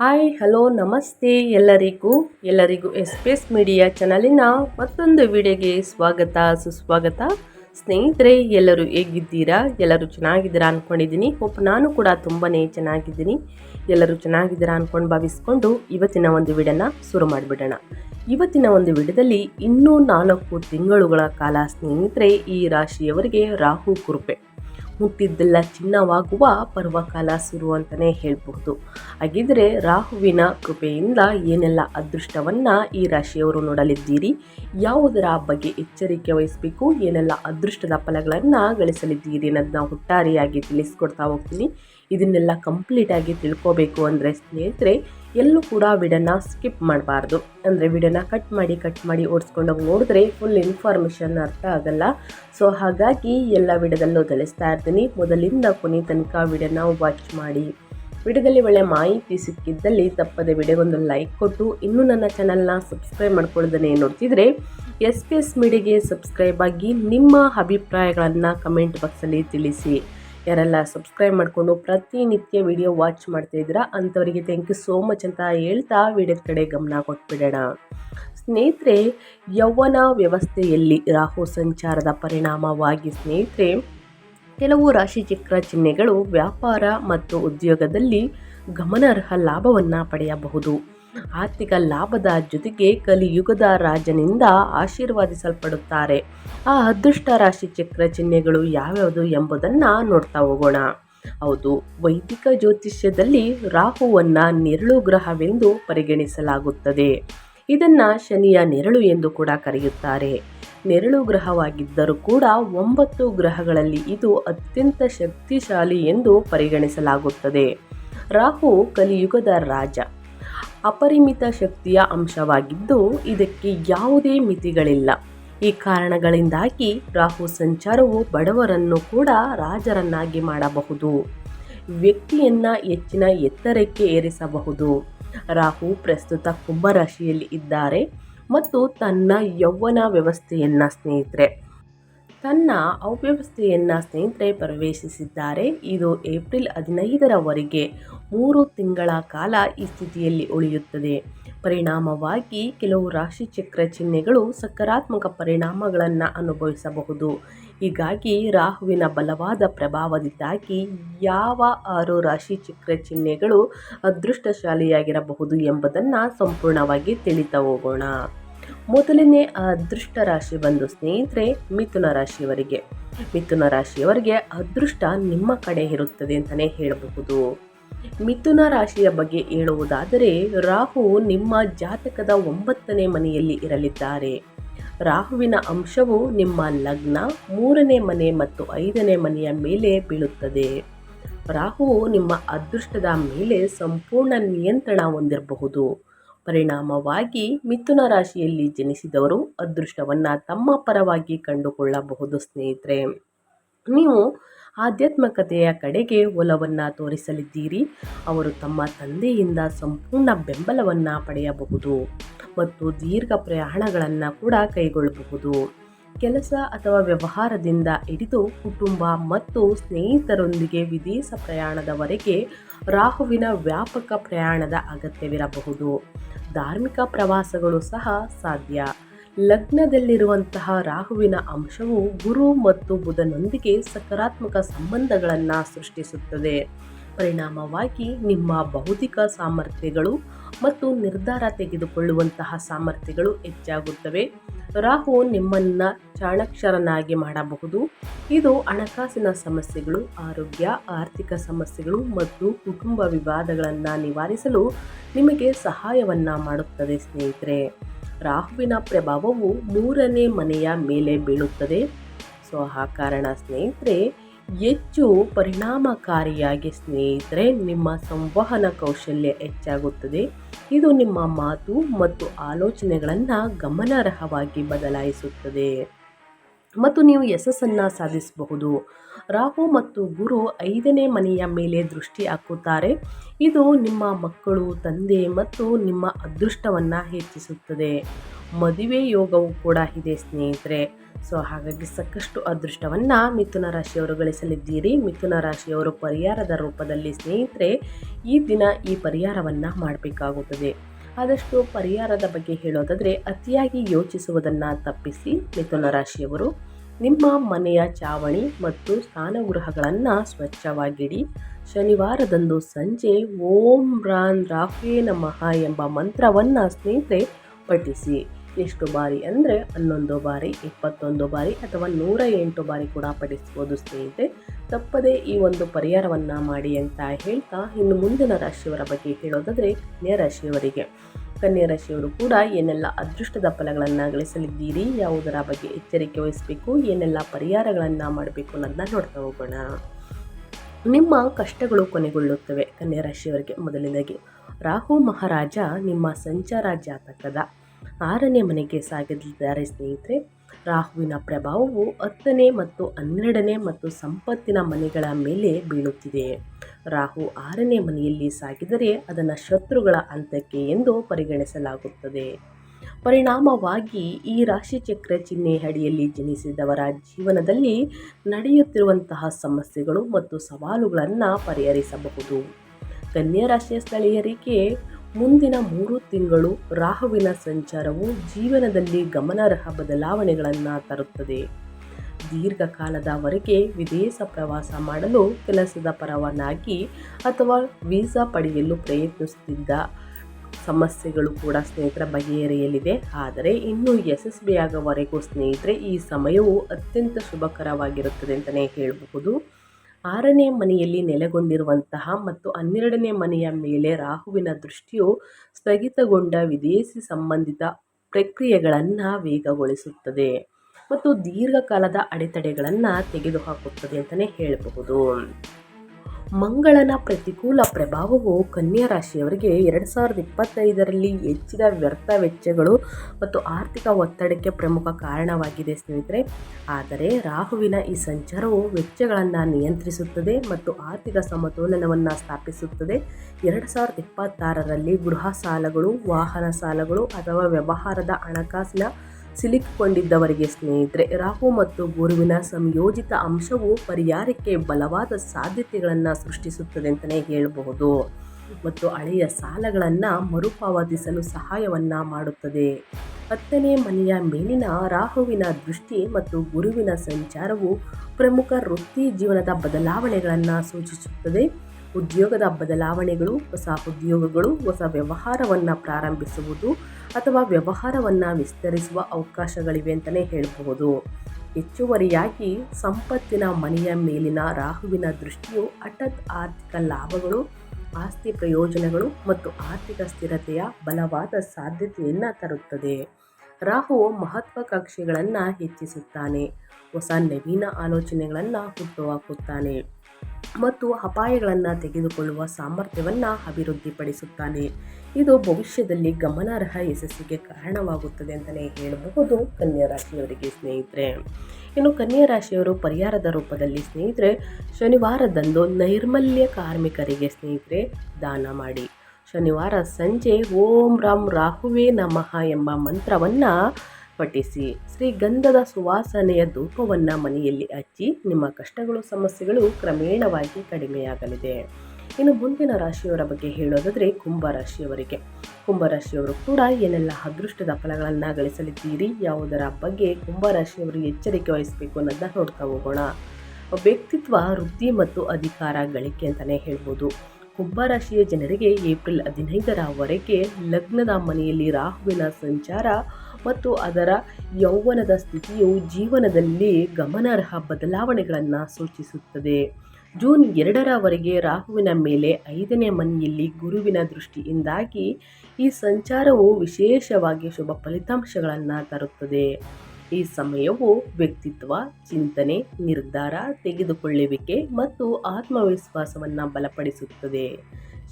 Hi, hello, ನಮಸ್ತೆ ಎಲ್ಲರಿಗೂ. ಎಲ್ಲರಿಗೂ ಎಸ್ ಪಿ ಎಸ್ ಮೀಡಿಯಾ ಚಾನಲಿನ ಮತ್ತೊಂದು ವಿಡಿಯೋಗೆ ಸ್ವಾಗತ, ಸುಸ್ವಾಗತ. ಸ್ನೇಹಿತರೆ, ಎಲ್ಲರೂ ಹೇಗಿದ್ದೀರಾ? ಎಲ್ಲರೂ ಚೆನ್ನಾಗಿದ್ದೀರಾ ಅಂದ್ಕೊಂಡಿದ್ದೀನಿ ಹೋಪ್ ನಾನು ಕೂಡ ತುಂಬಾ ಚೆನ್ನಾಗಿದ್ದೀನಿ. ಎಲ್ಲರೂ ಚೆನ್ನಾಗಿದ್ದೀರಾ ಅಂದ್ಕೊಂಡು ಭಾವಿಸ್ಕೊಂಡು ಇವತ್ತಿನ ಒಂದು ವಿಡಿಯೋನ ಶುರು ಮಾಡಿಬಿಡೋಣ. ಇವತ್ತಿನ ಒಂದು ವಿಡಿಯೋದಲ್ಲಿ ಇನ್ನೂ ನಾಲ್ಕು ತಿಂಗಳುಗಳ ಕಾಲ ಸ್ನೇಹಿತರೆ, ಈ ರಾಶಿಯವರಿಗೆ ರಾಹು ಕೃಪೆ ಹುಟ್ಟಿದ್ದೆಲ್ಲ ಚಿನ್ನವಾಗುವ ಪರ್ವಕಾಲ ಶುರು ಅಂತಲೇ ಹೇಳಬಹುದು. ಹಾಗಿದ್ರೆ ರಾಹುವಿನ ಕೃಪೆಯಿಂದ ಏನೆಲ್ಲ ಅದೃಷ್ಟವನ್ನು ಈ ರಾಶಿಯವರು ನೋಡಲಿದ್ದೀರಿ? ಯಾವುದರ ಬಗ್ಗೆ ಎಚ್ಚರಿಕೆ ವಹಿಸಬೇಕು? ಏನೆಲ್ಲ ಅದೃಷ್ಟದ ಫಲಗಳನ್ನು ಗಳಿಸಲಿದ್ದೀರಿ ಅನ್ನೋದನ್ನ ಒಟ್ಟಾರೆಯಾಗಿ ತಿಳಿಸ್ಕೊಡ್ತಾ ಹೋಗ್ತೀನಿ. ಇದನ್ನೆಲ್ಲ ಕಂಪ್ಲೀಟಾಗಿ ತಿಳ್ಕೋಬೇಕು ಅಂದರೆ ಸ್ನೇಹಿತರೆ ಎಲ್ಲೂ ಕೂಡ ವಿಡನ್ನ ಸ್ಕಿಪ್ ಮಾಡಬಾರ್ದು. ಅಂದರೆ ವಿಡನ್ನ ಕಟ್ ಮಾಡಿ ಕಟ್ ಮಾಡಿ ಓಡಿಸ್ಕೊಂಡೋಗಿ ನೋಡಿದ್ರೆ ಫುಲ್ ಇನ್ಫಾರ್ಮೇಷನ್ ಅರ್ಥ ಆಗಲ್ಲ. ಸೊ ಹಾಗಾಗಿ ಎಲ್ಲ ವಿಡದಲ್ಲೂ ತಿಳಿಸ್ತಾ ಇರ್ತೀನಿ. ಮೊದಲಿಂದ ಕೊನೆ ತನಕ ವಿಡನ್ನ ವಾಚ್ ಮಾಡಿ. ವಿಡಿಯೋದಲ್ಲಿ ಒಳ್ಳೆ ಮಾಹಿತಿ ಸಿಕ್ಕಿದ್ದಲ್ಲಿ ತಪ್ಪದೆ ವಿಡಿಯೋಗೊಂದು ಲೈಕ್ ಕೊಟ್ಟು, ಇನ್ನೂ ನನ್ನ ಚಾನಲ್ನ ಸಬ್ಸ್ಕ್ರೈಬ್ ಮಾಡ್ಕೊಳ್ಳೋದನ್ನೇ ನೋಡ್ತಿದ್ರೆ ಎಸ್ ಪಿ ಎಸ್ ಮೀಡಿಯಾಗೆ ಸಬ್ಸ್ಕ್ರೈಬ್ ಆಗಿ ನಿಮ್ಮ ಅಭಿಪ್ರಾಯಗಳನ್ನು ಕಮೆಂಟ್ ಬಾಕ್ಸಲ್ಲಿ ತಿಳಿಸಿ. ಯಾರೆಲ್ಲ ಸಬ್ಸ್ಕ್ರೈಬ್ ಮಾಡಿಕೊಂಡು ಪ್ರತಿನಿತ್ಯ ವಿಡಿಯೋ ವಾಚ್ ಮಾಡ್ತಾ ಇದ್ದೀರಾ, ಅಂಥವರಿಗೆ ಥ್ಯಾಂಕ್ ಯು ಸೋ ಮಚ್ ಅಂತ ಹೇಳ್ತಾ ವಿಡಿಯೋದ ಕಡೆ ಗಮನ ಕೊಟ್ಬಿಡೋಣ. ಸ್ನೇಹಿತರೆ, ಯೌವನ ವ್ಯವಸ್ಥೆಯಲ್ಲಿ ರಾಹು ಸಂಚಾರದ ಪರಿಣಾಮವಾಗಿ ಸ್ನೇಹಿತರೆ, ಕೆಲವು ರಾಶಿಚಕ್ರ ಚಿಹ್ನೆಗಳು ವ್ಯಾಪಾರ ಮತ್ತು ಉದ್ಯೋಗದಲ್ಲಿ ಗಮನಾರ್ಹ ಲಾಭವನ್ನು ಪಡೆಯಬಹುದು. ಆರ್ಥಿಕ ಲಾಭದ ಜೊತೆಗೆ ಕಲಿಯುಗದ ರಾಜನಿಂದ ಆಶೀರ್ವಾದಿಸಲ್ಪಡುತ್ತಾರೆ. ಆ ಅದೃಷ್ಟ ರಾಶಿ ಚಕ್ರ ಚಿಹ್ನೆಗಳು ಯಾವ್ಯಾವುದು ಎಂಬುದನ್ನು ನೋಡ್ತಾ ಹೋಗೋಣ. ಹೌದು, ವೈದಿಕ ಜ್ಯೋತಿಷ್ಯದಲ್ಲಿ ರಾಹುವನ್ನು ನೆರಳು ಗ್ರಹವೆಂದು ಪರಿಗಣಿಸಲಾಗುತ್ತದೆ. ಇದನ್ನು ಶನಿಯ ನೆರಳು ಎಂದು ಕೂಡ ಕರೆಯುತ್ತಾರೆ. ನೆರಳು ಗ್ರಹವಾಗಿದ್ದರೂ ಕೂಡ ಒಂಬತ್ತು ಗ್ರಹಗಳಲ್ಲಿ ಇದು ಅತ್ಯಂತ ಶಕ್ತಿಶಾಲಿ ಎಂದು ಪರಿಗಣಿಸಲಾಗುತ್ತದೆ. ರಾಹು ಕಲಿಯುಗದ ರಾಜ. ಅಪರಿಮಿತ ಶಕ್ತಿಯ ಅಂಶವಾಗಿದ್ದು ಇದಕ್ಕೆ ಯಾವುದೇ ಮಿತಿಗಳಿಲ್ಲ. ಈ ಕಾರಣಗಳಿಂದಾಗಿ ರಾಹು ಸಂಚಾರವು ಬಡವರನ್ನು ಕೂಡ ರಾಜರನ್ನಾಗಿ ಮಾಡಬಹುದು. ವ್ಯಕ್ತಿಯನ್ನ ಹೆಚ್ಚಿನ ಎತ್ತರಕ್ಕೆ ಏರಿಸಬಹುದು. ರಾಹು ಪ್ರಸ್ತುತ ಕುಂಭರಾಶಿಯಲ್ಲಿ ಇದ್ದಾರೆ ಮತ್ತು ತನ್ನ ಯೌವನ ವ್ಯವಸ್ಥೆಯನ್ನ ಸ್ನೇಹಿತರೆ, ತನ್ನ ಅವ್ಯವಸ್ಥೆಯನ್ನು ಸ್ನೇಹಿತರೆ ಪ್ರವೇಶಿಸಿದ್ದಾರೆ. ಇದು ಏಪ್ರಿಲ್ ಹದಿನೈದರವರೆಗೆ ಮೂರು ತಿಂಗಳ ಕಾಲ ಈ ಸ್ಥಿತಿಯಲ್ಲಿ ಉಳಿಯುತ್ತದೆ. ಪರಿಣಾಮವಾಗಿ ಕೆಲವು ರಾಶಿ ಚಕ್ರ ಚಿಹ್ನೆಗಳು ಸಕಾರಾತ್ಮಕ ಪರಿಣಾಮಗಳನ್ನು ಅನುಭವಿಸಬಹುದು. ಹೀಗಾಗಿ ರಾಹುವಿನ ಬಲವಾದ ಪ್ರಭಾವದಿಂದಾಗಿ ಯಾವ ಆರು ರಾಶಿ ಚಕ್ರ ಚಿಹ್ನೆಗಳು ಅದೃಷ್ಟಶಾಲಿಯಾಗಿರಬಹುದು ಎಂಬುದನ್ನು ಸಂಪೂರ್ಣವಾಗಿ ತಿಳಿತ ಹೋಗೋಣ. ಮೊದಲನೇ ಅದೃಷ್ಟ ರಾಶಿ ಬಂದು ಸ್ನೇಹಿತರೆ, ಮಿಥುನ ರಾಶಿಯವರಿಗೆ. ಮಿಥುನ ರಾಶಿಯವರಿಗೆ ಅದೃಷ್ಟ ನಿಮ್ಮ ಕಡೆ ಇರುತ್ತದೆ ಅಂತಲೇ ಹೇಳಬಹುದು. ಮಿಥುನ ರಾಶಿಯ ಬಗ್ಗೆ ಹೇಳುವುದಾದರೆ, ರಾಹು ನಿಮ್ಮ ಜಾತಕದ ಒಂಬತ್ತನೇ ಮನೆಯಲ್ಲಿ ಇರಲಿದ್ದಾರೆ. ರಾಹುವಿನ ಅಂಶವು ನಿಮ್ಮ ಲಗ್ನ ಮೂರನೇ ಮನೆ ಮತ್ತು ಐದನೇ ಮನೆಯ ಮೇಲೆ ಬೀಳುತ್ತದೆ. ರಾಹುವು ನಿಮ್ಮ ಅದೃಷ್ಟದ ಮೇಲೆ ಸಂಪೂರ್ಣ ನಿಯಂತ್ರಣ ಹೊಂದಿರಬಹುದು. ಪರಿಣಾಮವಾಗಿ ಮಿಥುನ ರಾಶಿಯಲ್ಲಿ ಜನಿಸಿದವರು ಅದೃಷ್ಟವನ್ನು ತಮ್ಮ ಪರವಾಗಿ ಕಂಡುಕೊಳ್ಳಬಹುದು ಸ್ನೇಹಿತರೆ. ನೀವು ಆಧ್ಯಾತ್ಮಿಕತೆಯ ಕಡೆಗೆ ಒಲವನ್ನು ತೋರಿಸಲಿದ್ದೀರಿ. ಅವರು ತಮ್ಮ ತಂದೆಯಿಂದ ಸಂಪೂರ್ಣ ಬೆಂಬಲವನ್ನು ಪಡೆಯಬಹುದು ಮತ್ತು ದೀರ್ಘ ಪ್ರಯಾಣಗಳನ್ನು ಕೂಡ ಕೈಗೊಳ್ಳಬಹುದು. ಕೆಲಸ ಅಥವಾ ವ್ಯವಹಾರದಿಂದ ಹಿಡಿದು ಕುಟುಂಬ ಮತ್ತು ಸ್ನೇಹಿತರೊಂದಿಗೆ ವಿದೇಶ ಪ್ರಯಾಣದವರೆಗೆ ರಾಹುವಿನ ವ್ಯಾಪಕ ಪ್ರಯಾಣದ ಅಗತ್ಯವಿರಬಹುದು. ಧಾರ್ಮಿಕ ಪ್ರವಾಸಗಳು ಸಹ ಸಾಧ್ಯ. ಲಗ್ನದಲ್ಲಿರುವಂತಹ ರಾಹುವಿನ ಅಂಶವು ಗುರು ಮತ್ತು ಬುಧನೊಂದಿಗೆ ಸಕಾರಾತ್ಮಕ ಸಂಬಂಧಗಳನ್ನು ಸೃಷ್ಟಿಸುತ್ತದೆ. ಪರಿಣಾಮವಾಗಿ ನಿಮ್ಮ ಬೌದ್ಧಿಕ ಸಾಮರ್ಥ್ಯಗಳು ಮತ್ತು ನಿರ್ಧಾರ ತೆಗೆದುಕೊಳ್ಳುವಂತಹ ಸಾಮರ್ಥ್ಯಗಳು ಹೆಚ್ಚಾಗುತ್ತವೆ. ರಾಹು ನಿಮ್ಮನ್ನು ಚಾಣಕ್ಷರನಾಗಿ ಮಾಡಬಹುದು. ಇದು ಹಣಕಾಸಿನ ಸಮಸ್ಯೆಗಳು, ಆರೋಗ್ಯ, ಆರ್ಥಿಕ ಸಮಸ್ಯೆಗಳು ಮತ್ತು ಕುಟುಂಬ ವಿವಾದಗಳನ್ನು ನಿವಾರಿಸಲು ನಿಮಗೆ ಸಹಾಯವನ್ನು ಮಾಡುತ್ತದೆ ಸ್ನೇಹಿತರೆ. ರಾಹುವಿನ ಪ್ರಭಾವವು ಮೂರನೇ ಮನೆಯ ಮೇಲೆ ಬೀಳುತ್ತದೆ. ಸೊ, ಆ ಕಾರಣ ಸ್ನೇಹಿತರೆ, ಹೆಚ್ಚು ಪರಿಣಾಮಕಾರಿಯಾಗಿ ಸ್ನೇಹಿತರೆ, ನಿಮ್ಮ ಸಂವಹನ ಕೌಶಲ್ಯ ಹೆಚ್ಚಾಗುತ್ತದೆ. ಇದು ನಿಮ್ಮ ಮಾತು ಮತ್ತು ಆಲೋಚನೆಗಳನ್ನು ಗಮನಾರ್ಹವಾಗಿ ಬದಲಾಯಿಸುತ್ತದೆ. ಮತ್ತು ನೀವು ಯಶಸ್ಸನ್ನು ಸಾಧಿಸಬಹುದು. ರಾಹು ಮತ್ತು ಗುರು ಐದನೇ ಮನೆಯ ಮೇಲೆ ದೃಷ್ಟಿ ಹಾಕುತ್ತಾರೆ. ಇದು ನಿಮ್ಮ ಮಕ್ಕಳು, ತಂದೆ ಮತ್ತು ನಿಮ್ಮ ಅದೃಷ್ಟವನ್ನು ಹೆಚ್ಚಿಸುತ್ತದೆ. ಮದುವೆ ಯೋಗವು ಕೂಡ ಇದೆ ಸ್ನೇಹಿತರೆ. ಸೊ, ಹಾಗಾಗಿ ಸಾಕಷ್ಟು ಅದೃಷ್ಟವನ್ನು ಮಿಥುನ ರಾಶಿಯವರು ಗಳಿಸಲಿದ್ದೀರಿ. ಮಿಥುನ ರಾಶಿಯವರು ಪರಿಹಾರದ ರೂಪದಲ್ಲಿ ಸ್ನೇಹಿತರೆ, ಈ ದಿನ ಈ ಪರಿಹಾರವನ್ನು ಮಾಡಬೇಕಾಗುತ್ತದೆ. ಆದಷ್ಟು ಪರಿಹಾರದ ಬಗ್ಗೆ ಹೇಳೋದಾದರೆ, ಅತಿಯಾಗಿ ಯೋಚಿಸುವುದನ್ನು ತಪ್ಪಿಸಿ ಮಿಥುನ ರಾಶಿಯವರು ನಿಮ್ಮ ಮನೆಯ ಚಾವಣಿ ಮತ್ತು ಸ್ನಾನಗೃಹಗಳನ್ನು ಸ್ವಚ್ಛವಾಗಿಡಿ. ಶನಿವಾರದಂದು ಸಂಜೆ ಓಂ ರಾನ್ ರಾಫೇ ನಮಃ ಎಂಬ ಮಂತ್ರವನ್ನು ಸ್ನೇಹಿತರೆ ಪಠಿಸಿ. ಎಷ್ಟು ಬಾರಿ ಅಂದರೆ ಹನ್ನೊಂದು ಬಾರಿ, ಇಪ್ಪತ್ತೊಂದು ಬಾರಿ ಅಥವಾ ನೂರ ಎಂಟು ಬಾರಿ ಕೂಡ ಪಠಿಸ್ಬೋದು ಸ್ನೇಹಿತರೆ. ತಪ್ಪದೇ ಈ ಒಂದು ಪರಿಹಾರವನ್ನು ಮಾಡಿ ಅಂತ ಹೇಳ್ತಾ, ಇನ್ನು ಮುಂದಿನ ರಾಶಿಯವರ ಬಗ್ಗೆ ಹೇಳೋದಾದರೆ ರಾಶಿಯವರಿಗೆ. ಕನ್ಯಾ ರಾಶಿಯವರು ಕೂಡ ಏನೆಲ್ಲ ಅದೃಷ್ಟದ ಫಲಗಳನ್ನು ಗಳಿಸಲಿದ್ದೀರಿ, ಯಾವುದರ ಬಗ್ಗೆ ಎಚ್ಚರಿಕೆ ವಹಿಸಬೇಕು, ಏನೆಲ್ಲ ಪರಿಹಾರಗಳನ್ನು ಮಾಡಬೇಕು ಅನ್ನೋದನ್ನ ನೋಡ್ತಾ ಹೋಗೋಣ. ನಿಮ್ಮ ಕಷ್ಟಗಳು ಕೊನೆಗೊಳ್ಳುತ್ತವೆ. ಕನ್ಯಾ ರಾಶಿಯವರಿಗೆ ಮೊದಲನೇದಾಗಿ, ರಾಹು ಮಹಾರಾಜ ನಿಮ್ಮ ಸಂಚಾರ ಜಾತಕದ ಆರನೇ ಮನೆಗೆ ಸಾಗಲಿದ್ದಾರೆ ಸ್ನೇಹಿತರೆ. ರಾಹುವಿನ ಪ್ರಭಾವವು ಹತ್ತನೇ ಮತ್ತು ಹನ್ನೆರಡನೇ ಮತ್ತು ಸಂಪತ್ತಿನ ಮನೆಗಳ ಮೇಲೆ ಬೀಳುತ್ತಿದೆ. ರಾಹು ಆರನೇ ಮನೆಯಲ್ಲಿ ಸಾಗಿದರೆ ಅದನ್ನು ಶತ್ರುಗಳ ಹಂತಕ್ಕೆ ಎಂದು ಪರಿಗಣಿಸಲಾಗುತ್ತದೆ. ಪರಿಣಾಮವಾಗಿ ಈ ರಾಶಿಚಕ್ರ ಚಿಹ್ನೆ ಅಡಿಯಲ್ಲಿ ಜನಿಸಿದವರ ಜೀವನದಲ್ಲಿ ನಡೆಯುತ್ತಿರುವಂತಹ ಸಮಸ್ಯೆಗಳು ಮತ್ತು ಸವಾಲುಗಳನ್ನು ಪರಿಹರಿಸಬಹುದು. ಕನ್ಯಾ ರಾಶಿಯ ಸ್ಥಳೀಯರಿಗೆ ಮುಂದಿನ ಮೂರು ತಿಂಗಳು ರಾಹುವಿನ ಸಂಚಾರವು ಜೀವನದಲ್ಲಿ ಗಮನಾರ್ಹ ಬದಲಾವಣೆಗಳನ್ನು ತರುತ್ತದೆ. ದೀರ್ಘಕಾಲದವರೆಗೆ ವಿದೇಶ ಪ್ರವಾಸ ಮಾಡಲು ಕೆಲಸದ ಪರವಾನಾಗಿ ಅಥವಾ ವೀಸಾ ಪಡೆಯಲು ಪ್ರಯತ್ನಿಸುತ್ತಿದ್ದ ಸಮಸ್ಯೆಗಳು ಕೂಡ ಸ್ನೇಹಿತರ ಬಗೆಹರಿಯಲಿದೆ. ಆದರೆ ಇನ್ನೂ ಯಶಸ್ವಿಯಾಗವರೆಗೂ ಸ್ನೇಹಿತರೆ, ಈ ಸಮಯವು ಅತ್ಯಂತ ಶುಭಕರವಾಗಿರುತ್ತದೆ ಅಂತಲೇ ಹೇಳಬಹುದು. ಆರನೇ ಮನೆಯಲ್ಲಿ ನೆಲೆಗೊಂಡಿರುವಂತಹ ಮತ್ತು ಹನ್ನೆರಡನೇ ಮನೆಯ ಮೇಲೆ ರಾಹುವಿನ ದೃಷ್ಟಿಯು ಸ್ಥಗಿತಗೊಂಡ ವಿದೇಶಿ ಸಂಬಂಧಿತ ಪ್ರಕ್ರಿಯೆಗಳನ್ನು ವೇಗಗೊಳಿಸುತ್ತದೆ. ಮತ್ತು ದೀರ್ಘಕಾಲದ ಅಡೆತಡೆಗಳನ್ನು ತೆಗೆದುಹಾಕುತ್ತದೆ ಅಂತಲೇ ಹೇಳಬಹುದು. ಮಂಗಳನ ಪ್ರತಿಕೂಲ ಪ್ರಭಾವವು ಕನ್ಯಾ ರಾಶಿಯವರಿಗೆ ಎರಡು ಸಾವಿರದ ಇಪ್ಪತ್ತೈದರಲ್ಲಿ ಹೆಚ್ಚಿದ ವ್ಯರ್ಥ ವೆಚ್ಚಗಳು ಮತ್ತು ಆರ್ಥಿಕ ಒತ್ತಡಕ್ಕೆ ಪ್ರಮುಖ ಕಾರಣವಾಗಿದೆ ಸ್ನೇಹಿತರೆ. ಆದರೆ ರಾಹುವಿನ ಈ ಸಂಚಾರವು ವೆಚ್ಚಗಳನ್ನು ನಿಯಂತ್ರಿಸುತ್ತದೆ ಮತ್ತು ಆರ್ಥಿಕ ಸಮತೋಲನವನ್ನು ಸ್ಥಾಪಿಸುತ್ತದೆ. ಎರಡು ಸಾವಿರದ ಇಪ್ಪತ್ತಾರರಲ್ಲಿ ಗೃಹ ಸಾಲಗಳು, ವಾಹನ ಸಾಲಗಳು ಅಥವಾ ವ್ಯವಹಾರದ ಹಣಕಾಸಿನ ಸಿಲುಕಿಕೊಂಡಿದ್ದವರಿಗೆ ಸ್ನೇಹಿತರೆ, ರಾಹು ಮತ್ತು ಗುರುವಿನ ಸಂಯೋಜಿತ ಅಂಶವು ಪರಿಹಾರಕ್ಕೆ ಬಲವಾದ ಸಾಧ್ಯತೆಗಳನ್ನು ಸೃಷ್ಟಿಸುತ್ತದೆ ಅಂತಲೇ ಹೇಳಬಹುದು. ಮತ್ತು ಹಳೆಯ ಸಾಲಗಳನ್ನು ಮರುಪಾವತಿಸಲು ಸಹಾಯವನ್ನು ಮಾಡುತ್ತದೆ. ಹತ್ತನೇ ಮನೆಯ ಮೇಲಿನ ರಾಹುವಿನ ದೃಷ್ಟಿ ಮತ್ತು ಗುರುವಿನ ಸಂಚಾರವು ಪ್ರಮುಖ ವೃತ್ತಿ ಜೀವನದ ಬದಲಾವಣೆಗಳನ್ನು ಸೂಚಿಸುತ್ತದೆ. ಉದ್ಯೋಗದ ಬದಲಾವಣೆಗಳು, ಹೊಸ ಉದ್ಯೋಗಗಳು, ಹೊಸ ವ್ಯವಹಾರವನ್ನು ಪ್ರಾರಂಭಿಸುವುದು ಅಥವಾ ವ್ಯವಹಾರವನ್ನು ವಿಸ್ತರಿಸುವ ಅವಕಾಶಗಳಿವೆ ಅಂತಲೇ ಹೇಳಬಹುದು. ಹೆಚ್ಚುವರಿಯಾಗಿ ಸಂಪತ್ತಿನ ಮನೆಯ ಮೇಲಿನ ರಾಹುವಿನ ದೃಷ್ಟಿಯು ಹಠತ್ ಆರ್ಥಿಕ ಲಾಭಗಳು, ಆಸ್ತಿ ಪ್ರಯೋಜನಗಳು ಮತ್ತು ಆರ್ಥಿಕ ಸ್ಥಿರತೆಯ ಬಲವಾದ ಸಾಧ್ಯತೆಯನ್ನು ತರುತ್ತದೆ. ರಾಹು ಮಹತ್ವಾಕಾಂಕ್ಷೆಗಳನ್ನು ಹೆಚ್ಚಿಸುತ್ತಾನೆ, ಹೊಸ ನವೀನ ಆಲೋಚನೆಗಳನ್ನು ಹುಟ್ಟುಹಾಕುತ್ತಾನೆ ಮತ್ತು ಅಪಾಯಗಳನ್ನು ತೆಗೆದುಕೊಳ್ಳುವ ಸಾಮರ್ಥ್ಯವನ್ನು ಅಭಿವೃದ್ಧಿಪಡಿಸುತ್ತಾನೆ. ಇದು ಭವಿಷ್ಯದಲ್ಲಿ ಗಮನಾರ್ಹ ಯಶಸ್ಸಿಗೆ ಕಾರಣವಾಗುತ್ತದೆ ಅಂತಲೇ ಹೇಳಬಹುದು ಕನ್ಯಾ ರಾಶಿಯವರಿಗೆ ಸ್ನೇಹಿತರೆ. ಇನ್ನು ಕನ್ಯಾ ರಾಶಿಯವರು ಪರಿಹಾರದ ರೂಪದಲ್ಲಿ ಸ್ನೇಹಿತರೆ, ಶನಿವಾರದಂದು ನೈರ್ಮಲ್ಯ ಕಾರ್ಮಿಕರಿಗೆ ಸ್ನೇಹಿತರೆ, ದಾನ ಮಾಡಿ. ಶನಿವಾರ ಸಂಜೆ ಓಂ ರಾಮ್ ರಾಹುವೇ ನಮಃ ಎಂಬ ಮಂತ್ರವನ್ನು ಪಠಿಸಿ. ಶ್ರೀಗಂಧದ ಸುವಾಸನೆಯ ಧೂಪವನ್ನು ಮನೆಯಲ್ಲಿ ಹಚ್ಚಿ ನಿಮ್ಮ ಕಷ್ಟಗಳು, ಸಮಸ್ಯೆಗಳು ಕ್ರಮೇಣವಾಗಿ ಕಡಿಮೆಯಾಗಲಿದೆ. ಇನ್ನು ಮುಂದಿನ ರಾಶಿಯವರ ಬಗ್ಗೆ ಹೇಳೋದಾದರೆ ಕುಂಭರಾಶಿಯವರಿಗೆ ಕುಂಭರಾಶಿಯವರು ಕೂಡ ಏನೆಲ್ಲ ಅದೃಷ್ಟದ ಫಲಗಳನ್ನು ಗಳಿಸಲಿದ್ದೀರಿ, ಯಾವುದರ ಬಗ್ಗೆ ಕುಂಭರಾಶಿಯವರು ಎಚ್ಚರಿಕೆ ವಹಿಸಬೇಕು ಅನ್ನೋದನ್ನ ನೋಡ್ತಾ ಹೋಗೋಣ. ವ್ಯಕ್ತಿತ್ವ ವೃದ್ಧಿ ಮತ್ತು ಅಧಿಕಾರ ಗಳಿಕೆ ಅಂತಲೇ ಹೇಳ್ಬೋದು. ಕುಂಭರಾಶಿಯ ಜನರಿಗೆ ಏಪ್ರಿಲ್ ಹದಿನೈದರವರೆಗೆ ಲಗ್ನದ ಮನೆಯಲ್ಲಿ ರಾಹುವಿನ ಸಂಚಾರ ಮತ್ತು ಅದರ ಯೌವನದ ಸ್ಥಿತಿಯು ಜೀವನದಲ್ಲಿ ಗಮನಾರ್ಹ ಬದಲಾವಣೆಗಳನ್ನು ಸೂಚಿಸುತ್ತದೆ. ಜೂನ್ ಎರಡರವರೆಗೆ ರಾಹುವಿನ ಮೇಲೆ ಐದನೇ ಮನೆಯಲ್ಲಿ ಗುರುವಿನ ದೃಷ್ಟಿಯಿಂದಾಗಿ ಈ ಸಂಚಾರವು ವಿಶೇಷವಾಗಿ ಶುಭ ಫಲಿತಾಂಶಗಳನ್ನು ತರುತ್ತದೆ. ಈ ಸಮಯವು ವ್ಯಕ್ತಿತ್ವ, ಚಿಂತನೆ, ನಿರ್ಧಾರ, ತೆಗೆದುಕೊಳ್ಳುವಿಕೆ ಮತ್ತು ಆತ್ಮವಿಶ್ವಾಸವನ್ನು ಬಲಪಡಿಸುತ್ತದೆ.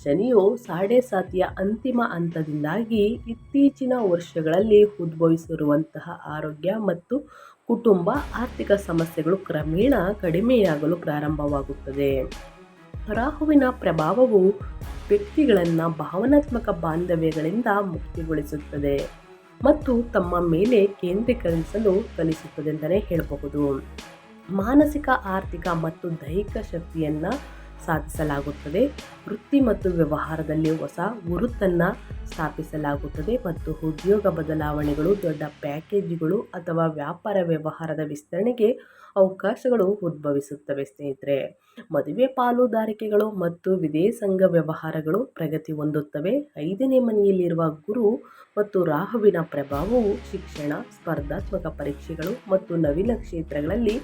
ಶನಿಯು ಸಾಡೆ ಸಾತಿಯ ಅಂತಿಮ ಹಂತದಿಂದಾಗಿ ಇತ್ತೀಚಿನ ವರ್ಷಗಳಲ್ಲಿ ಉದ್ಭವಿಸಿರುವಂತಹ ಆರೋಗ್ಯ ಮತ್ತು ಕುಟುಂಬ ಆರ್ಥಿಕ ಸಮಸ್ಯೆಗಳು ಕ್ರಮೇಣ ಕಡಿಮೆಯಾಗಲು ಪ್ರಾರಂಭವಾಗುತ್ತದೆ. ರಾಹುವಿನ ಪ್ರಭಾವವು ವ್ಯಕ್ತಿಗಳನ್ನು ಭಾವನಾತ್ಮಕ ಬಾಂಧವ್ಯಗಳಿಂದ ಮುಕ್ತಿಗೊಳಿಸುತ್ತದೆ ಮತ್ತು ತಮ್ಮ ಮೇಲೆ ಕೇಂದ್ರೀಕರಿಸಲು ಕಲಿಸುತ್ತದೆ ಅಂತಲೇ ಹೇಳಬಹುದು. ಮಾನಸಿಕ, ಆರ್ಥಿಕ ಮತ್ತು ದೈಹಿಕ ಶಕ್ತಿಯನ್ನು ಸಾಧಿಸಲಾಗುತ್ತದೆ. ವೃತ್ತಿ ಮತ್ತು ವ್ಯವಹಾರದಲ್ಲಿ ಹೊಸ ಗುರುತನ್ನು ಸ್ಥಾಪಿಸಲಾಗುತ್ತದೆ ಮತ್ತು ಉದ್ಯೋಗ ಬದಲಾವಣೆಗಳು, ದೊಡ್ಡ ಪ್ಯಾಕೇಜ್ಗಳು ಅಥವಾ ವ್ಯಾಪಾರ ವ್ಯವಹಾರದ ವಿಸ್ತರಣೆಗೆ ಅವಕಾಶಗಳು ಉದ್ಭವಿಸುತ್ತವೆ ಸ್ನೇಹಿತರೆ. ಮದುವೆ ಪಾಲುದಾರಿಕೆಗಳು ಮತ್ತು ವಿದೇಶಾಂಗ ವ್ಯವಹಾರಗಳು ಪ್ರಗತಿ ಹೊಂದುತ್ತವೆ. ಐದನೇ ಮನೆಯಲ್ಲಿರುವ ಗುರು ಮತ್ತು ರಾಹುವಿನ ಪ್ರಭಾವವು ಶಿಕ್ಷಣ, ಸ್ಪರ್ಧಾತ್ಮಕ ಪರೀಕ್ಷೆಗಳು ಮತ್ತು ನವೀನ ಕ್ಷೇತ್ರಗಳಲ್ಲಿ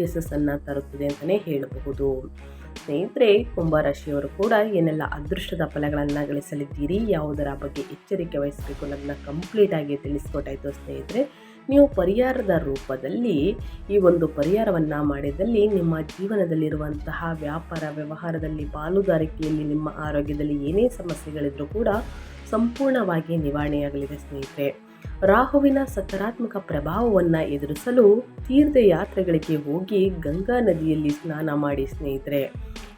ಯಶಸ್ಸನ್ನು ತರುತ್ತದೆ ಅಂತಲೇ ಹೇಳಬಹುದು. ಸ್ನೇಹಿತರೆ ಕುಂಭರಾಶಿಯವರು ಕೂಡ ಏನೆಲ್ಲ ಅದೃಷ್ಟದ ಫಲಗಳನ್ನು ಗಳಿಸಲಿದ್ದೀರಿ, ಯಾವುದರ ಬಗ್ಗೆ ಎಚ್ಚರಿಕೆ ವಹಿಸಬೇಕು ಅನ್ನೋದನ್ನ ಕಂಪ್ಲೀಟಾಗಿ ತಿಳಿಸ್ಕೊಟ್ಟಾಯಿತು ಸ್ನೇಹಿತರೆ. ನೀವು ಪರಿಹಾರದ ರೂಪದಲ್ಲಿ ಈ ಒಂದು ಪರಿಹಾರವನ್ನು ಮಾಡಿದಲ್ಲಿ ನಿಮ್ಮ ಜೀವನದಲ್ಲಿರುವಂತಹ ವ್ಯಾಪಾರ, ವ್ಯವಹಾರದಲ್ಲಿ, ಪಾಲುದಾರಿಕೆಯಲ್ಲಿ ನಿಮ್ಮ ಆರೋಗ್ಯದಲ್ಲಿ ಏನೇ ಸಮಸ್ಯೆಗಳಿದ್ರೂ ಕೂಡ ಸಂಪೂರ್ಣವಾಗಿ ನಿವಾರಣೆಯಾಗಲಿದೆ ಸ್ನೇಹಿತರೆ. ರಾಹುವಿನ ಸಕಾರಾತ್ಮಕ ಪ್ರಭಾವವನ್ನು ಎದುರಿಸಲು ತೀರ್ಥಯಾತ್ರೆಗಳಿಗೆ ಹೋಗಿ ಗಂಗಾ ನದಿಯಲ್ಲಿ ಸ್ನಾನ ಮಾಡಿ ಸ್ನೇಹಿತರೆ,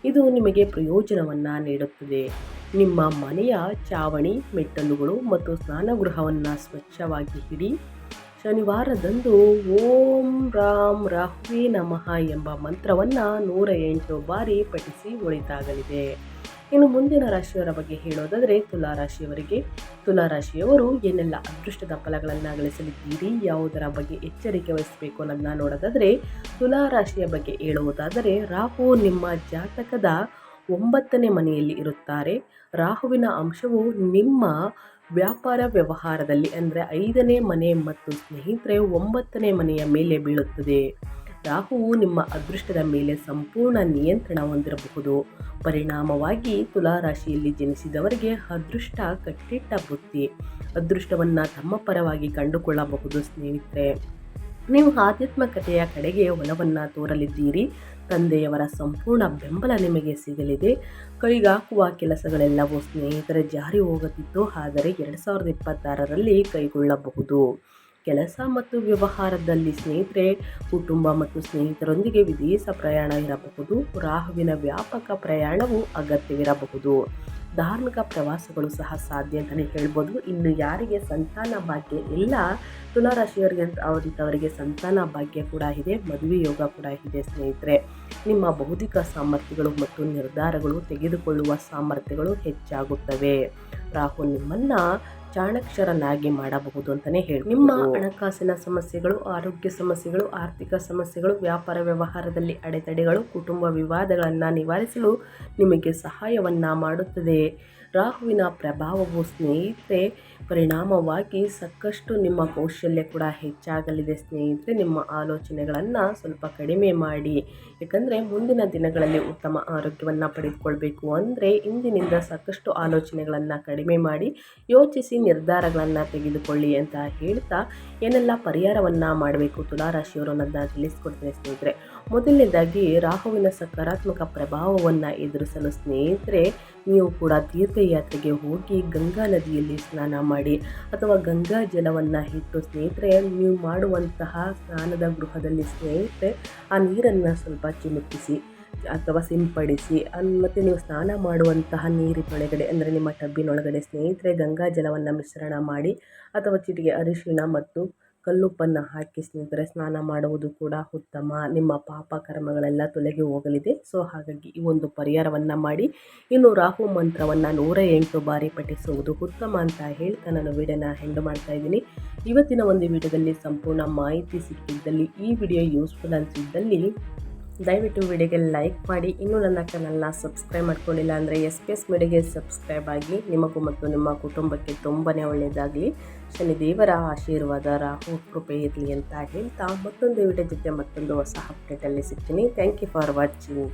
ಇದು ನಿಮಗೆ ಪ್ರಯೋಜನವನ್ನು ನೀಡುತ್ತದೆ. ನಿಮ್ಮ ಮನೆಯ ಚಾವಣಿ, ಮೆಟ್ಟಲುಗಳು ಮತ್ತು ಸ್ನಾನಗೃಹವನ್ನು ಸ್ವಚ್ಛವಾಗಿ ಹಿಡಿ ಶನಿವಾರದಂದು ಓಂ ರಾಮ್ ರಾಹುವೇ ನಮಃ ಎಂಬ ಮಂತ್ರವನ್ನು ನೂರ ಎಂಟು ಬಾರಿ ಪಠಿಸಿ ಒಳಿತಾಗಲಿದೆ. ಇನ್ನು ಮುಂದಿನ ರಾಶಿಯವರ ಬಗ್ಗೆ ಹೇಳೋದಾದರೆ ತುಲಾ ರಾಶಿಯವರಿಗೆ, ತುಲಾ ರಾಶಿಯವರು ಏನೆಲ್ಲ ಅದೃಷ್ಟದ ಫಲಗಳನ್ನು ಗಳಿಸಲಿದ್ದೀರಿ ಯಾವುದರ ಬಗ್ಗೆ ಎಚ್ಚರಿಕೆ ವಹಿಸಬೇಕು ಅನ್ನೋದನ್ನ ನೋಡೋದಾದರೆ ತುಲಾರಾಶಿಯ ಬಗ್ಗೆ ಹೇಳುವುದಾದರೆ ರಾಹು ನಿಮ್ಮ ಜಾತಕದ ಒಂಬತ್ತನೇ ಮನೆಯಲ್ಲಿ ಇರುತ್ತಾರೆ. ರಾಹುವಿನ ಅಂಶವು ನಿಮ್ಮ ವ್ಯಾಪಾರ ವ್ಯವಹಾರದಲ್ಲಿ ಅಂದರೆ ಐದನೇ ಮನೆ ಮತ್ತು ಸ್ನೇಹಿತರೆ ಒಂಬತ್ತನೇ ಮನೆಯ ಮೇಲೆ ಬೀಳುತ್ತದೆ. ರಾಹುವು ನಿಮ್ಮ ಅದೃಷ್ಟದ ಮೇಲೆ ಸಂಪೂರ್ಣ ನಿಯಂತ್ರಣ ಹೊಂದಿರಬಹುದು. ಪರಿಣಾಮವಾಗಿ ತುಲಾರಾಶಿಯಲ್ಲಿ ಜನಿಸಿದವರಿಗೆ ಅದೃಷ್ಟ ಕಟ್ಟಿಟ್ಟ ಬುತ್ತಿ ಅದೃಷ್ಟವನ್ನು ತಮ್ಮ ಪರವಾಗಿ ಕಂಡುಕೊಳ್ಳಬಹುದು ಸ್ನೇಹಿತರೆ. ನೀವು ಆಧ್ಯಾತ್ಮಕತೆಯ ಕಡೆಗೆ ಒಲವನ್ನು ತೋರಲಿದ್ದೀರಿ. ತಂದೆಯವರ ಸಂಪೂರ್ಣ ಬೆಂಬಲ ನಿಮಗೆ ಸಿಗಲಿದೆ. ಕೈಗಾಕುವ ಕೆಲಸಗಳೆಲ್ಲವೂ ಸ್ನೇಹಿತರೆ ಜಾರಿ ಹೋಗುತ್ತಿತ್ತು ಆದರೆ ಎರಡು ಸಾವಿರದ ಇಪ್ಪತ್ತಾರರಲ್ಲಿ ಕೈಗೊಳ್ಳಬಹುದು. ಕೆಲಸ ಮತ್ತು ವ್ಯವಹಾರದಲ್ಲಿ ಸ್ನೇಹಿತರೆ, ಕುಟುಂಬ ಮತ್ತು ಸ್ನೇಹಿತರೊಂದಿಗೆ ವಿದೇಶ ಪ್ರಯಾಣ ಇರಬಹುದು. ರಾಹುವಿನ ವ್ಯಾಪಕ ಪ್ರಯಾಣವು ಅಗತ್ಯವಿರಬಹುದು. ಧಾರ್ಮಿಕ ಪ್ರವಾಸಗಳು ಸಹ ಸಾಧ್ಯ ಅಂತಲೇ ಹೇಳ್ಬೋದು. ಇನ್ನು ಯಾರಿಗೆ ಸಂತಾನ ಭಾಗ್ಯ ಇಲ್ಲ ತುಲಾರಾಶಿಯವರಿಗೆ ಅವರಿಗೆ ಸಂತಾನ ಭಾಗ್ಯ ಕೂಡ ಇದೆ, ಮದುವೆ ಯೋಗ ಕೂಡ ಇದೆ ಸ್ನೇಹಿತರೆ. ನಿಮ್ಮ ಬೌದ್ಧಿಕ ಸಾಮರ್ಥ್ಯಗಳು ಮತ್ತು ನಿರ್ಧಾರಗಳು ತೆಗೆದುಕೊಳ್ಳುವ ಸಾಮರ್ಥ್ಯಗಳು ಹೆಚ್ಚಾಗುತ್ತವೆ. ರಾಹು ನಿಮ್ಮನ್ನ ಚಾಣಕ್ಷರನ್ನಾಗಿ ಮಾಡಬಹುದು ಅಂತಲೇ ಹೇಳಿ ನಿಮ್ಮ ಹಣಕಾಸಿನ ಸಮಸ್ಯೆಗಳು ಆರೋಗ್ಯ ಸಮಸ್ಯೆಗಳು ಆರ್ಥಿಕ ಸಮಸ್ಯೆಗಳು ವ್ಯಾಪಾರ ವ್ಯವಹಾರದಲ್ಲಿ ಅಡೆತಡೆಗಳು ಕುಟುಂಬ ವಿವಾದಗಳನ್ನು ನಿವಾರಿಸಲು ನಿಮಗೆ ಸಹಾಯವನ್ನು ಮಾಡುತ್ತದೆ. ರಾಹುವಿನ ಪ್ರಭಾವವು ಸ್ನೇಹಿತರೆ, ಪರಿಣಾಮವಾಗಿ ಸಾಕಷ್ಟು ನಿಮ್ಮ ಕೌಶಲ್ಯ ಕೂಡ ಹೆಚ್ಚಾಗಲಿದೆ ಸ್ನೇಹಿತರೆ. ನಿಮ್ಮ ಆಲೋಚನೆಗಳನ್ನು ಸ್ವಲ್ಪ ಕಡಿಮೆ ಮಾಡಿ. ಯಾಕಂದರೆ ಮುಂದಿನ ದಿನಗಳಲ್ಲಿ ಉತ್ತಮ ಆರೋಗ್ಯವನ್ನು ಪಡೆದುಕೊಳ್ಬೇಕು ಅಂದರೆ ಇಂದಿನಿಂದ ಸಾಕಷ್ಟು ಆಲೋಚನೆಗಳನ್ನು ಕಡಿಮೆ ಮಾಡಿ, ಯೋಚಿಸಿ ನಿರ್ಧಾರಗಳನ್ನು ತೆಗೆದುಕೊಳ್ಳಿ ಅಂತ ಹೇಳ್ತಾ ಏನೆಲ್ಲ ಪರಿಹಾರವನ್ನು ಮಾಡಬೇಕು ತುಲಾರಾಶಿಯವರು ಅನ್ನೋದನ್ನ ತಿಳಿಸ್ಕೊಡ್ತೇನೆ ಸ್ನೇಹಿತರೆ. ಮೊದಲನೇದಾಗಿ ರಾಹುವಿನ ಸಕಾರಾತ್ಮಕ ಪ್ರಭಾವವನ್ನು ಎದುರಿಸಲು ಸ್ನೇಹಿತರೆ, ನೀವು ಕೂಡ ತೀರ್ಥಯಾತ್ರೆಗೆ ಹೋಗಿ ಗಂಗಾ ನದಿಯಲ್ಲಿ ಸ್ನಾನ ಮಾಡಿ ಅಥವಾ ಗಂಗಾ ಜಲವನ್ನು ಇಟ್ಟು ಸ್ನೇಹಿತರೆ, ನೀವು ಮಾಡುವಂತಹ ಸ್ನಾನದ ಗೃಹದಲ್ಲಿ ಸ್ನೇಹಿತರೆ, ಆ ನೀರನ್ನು ಸ್ವಲ್ಪ ಚಿಮುಕಿಸಿ ಅಥವಾ ಸಿಂಪಡಿಸಿ ಮತ್ತು ನೀವು ಸ್ನಾನ ಮಾಡುವಂತಹ ನೀರಿನೊಳಗಡೆ ಅಂದರೆ ನಿಮ್ಮ ಟಬ್ಬಿನೊಳಗಡೆ ಸ್ನೇಹಿತರೆ ಗಂಗಾ ಜಲವನ್ನು ಮಿಶ್ರಣ ಮಾಡಿ ಅಥವಾ ಚಿಟಿಗೆ ಅರಿಶಿಣ ಮತ್ತು ಕಲ್ಲುಪ್ಪನ್ನು ಹಾಕಿ ಸ್ನೇಹಿತರೆ, ಸ್ನಾನ ಮಾಡುವುದು ಕೂಡ ಉತ್ತಮ. ನಿಮ್ಮ ಪಾಪ ಕರ್ಮಗಳೆಲ್ಲ ತೊಲಗಿ ಹೋಗಲಿದೆ. ಸೊ, ಹಾಗಾಗಿ ಈ ಒಂದು ಪರಿಹಾರವನ್ನು ಮಾಡಿ, ಇನ್ನು ರಾಹು ಮಂತ್ರವನ್ನು ನೂರ ಎಂಟು ಬಾರಿ ಪಠಿಸುವುದು ಉತ್ತಮ ಅಂತ ಹೇಳ್ತಾ ನಾನು ವಿಡಿಯೋನ ಹೆಂಡು ಮಾಡ್ತಾ ಇದ್ದೀನಿ. ಇವತ್ತಿನ ಒಂದು ವಿಡಿಯೋದಲ್ಲಿ ಸಂಪೂರ್ಣ ಮಾಹಿತಿ ಸಿಕ್ಕಿದ್ದಲ್ಲಿ, ಈ ವಿಡಿಯೋ ಯೂಸ್ಫುಲ್ ಅನಿಸಿದ್ದಲ್ಲಿ, ದಯವಿಟ್ಟು ವಿಡಿಯೋಗೆ ಲೈಕ್ ಮಾಡಿ. ಇನ್ನೂ ನನ್ನ ಚಾನಲ್ನ ಸಬ್ಸ್ಕ್ರೈಬ್ ಮಾಡ್ಕೊಂಡಿಲ್ಲ ಅಂದರೆ ಎಸ್ ಪಿ ಎಸ್ ಮೀಡಿಯಾಗೆ ಸಬ್ಸ್ಕ್ರೈಬ್ ಆಗಿ, ನಿಮಗೂ ಮತ್ತು ನಿಮ್ಮ ಕುಟುಂಬಕ್ಕೆ ತುಂಬಾ ಒಳ್ಳೆಯದಾಗಲಿ. ಶನಿದೇವರ ಆಶೀರ್ವಾದ, ರಾಹು ಕೃಪೆ ಇರಲಿ ಅಂತ ಹೇಳ್ತಾ ಮತ್ತೊಂದು ವಿಡಿಯೋ ಜೊತೆ ಮತ್ತೊಂದು ಹೊಸ ಅಪ್ಡೇಟಲ್ಲಿ ಸಿಗ್ತೀನಿ. Thank you for watching